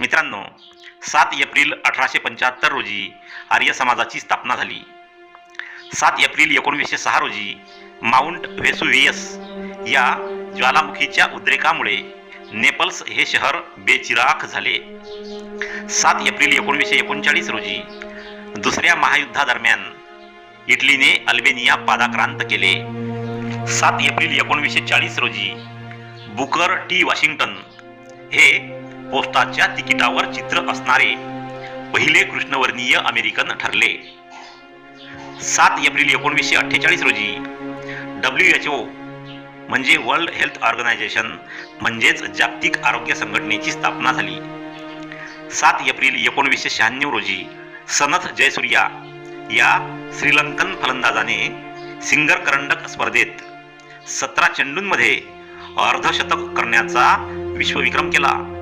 मित्रांनो सात एप्रिल अठराशे पंच्याहत्तर रोजी आर्य समाजाची स्थापना झाली. सात एप्रिल एकोणीसशे सहा रोजी माउंट व्हेसुवियस या ज्वालामुखीच्या उद्रेकामुळे नेपल्स हे शहर बेचिराख झाले. सात एप्रिल एकोणीसशे एकोणचाळीस रोजी दुसऱ्या महायुद्धादरम्यान इटलीने अल्बेनिया पादाक्रांत केले. सात एप्रिल एकोणीसशे चाळीस रोजी बुकर टी वॉशिंग्टन हे पोस्टाच्या तिकिटावर चित्र असणारे पहिले कृष्णवर्णीय अमेरिकन ठरले. सात एप्रिल एकोणीसशे अठ्ठेचाळीस रोजी डब्ल्यू एच ओ म्हणजे वर्ल्ड हेल्थ ऑर्गनायझेशन म्हणजेच जागतिक आरोग्य संघटनेची स्थापना झाली. सात एप्रिल एकोणीसशे शहाण्णव रोजी सनथ जयसूर्या या श्रीलंकन फलंदाजाने सिंगर करंडक स्पर्धेत सतरा चेंडूंमध्ये अर्धशतक करण्याचा विश्वविक्रम केला.